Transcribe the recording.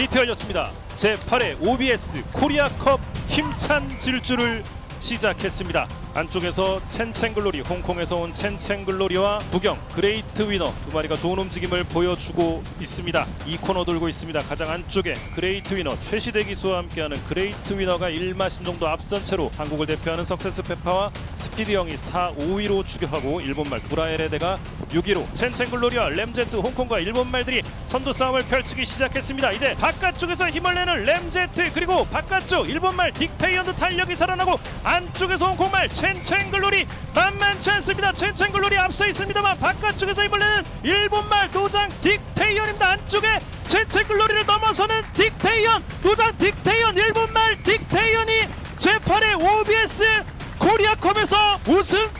게이트 열렸습니다. 제8회 OBS 코리아컵 힘찬 질주를 시작했습니다. 안쪽에서 첸첸글로리, 홍콩에서 온 첸첸글로리와 부경, 그레이트 위너 두 마리가 좋은 움직임을 보여주고 있습니다. 이 코너 돌고 있습니다. 가장 안쪽에 그레이트 위너 최시대 기수와 함께하는 그레이트 위너가 1마 신 정도 앞선 채로 한국을 대표하는 석세스 페파와 스피드 형이 4, 5위로 추격하고 일본말 두라에레데가 6위로 첸첸글로리와 램제트 홍콩과 일본말들이 선두 싸움을 펼치기 시작했습니다. 이제 바깥쪽에서 힘을 내는 램제트 그리고 바깥쪽 일본말 딕테이언드 탄력이 살아나고 안쪽에서 홍콩말 첸첸글로리 만만치 않습니다. 첸첸글로리 앞서 있습니다만 바깥쪽에서 내는 일본말 노장 딕테이언입니다. 안쪽에 첸첸글로리를 넘어서는 딕테이언 노장 딕테이언 일본말 딕테이언이 제8회 OBS 코리아컵에서 들어올립니다.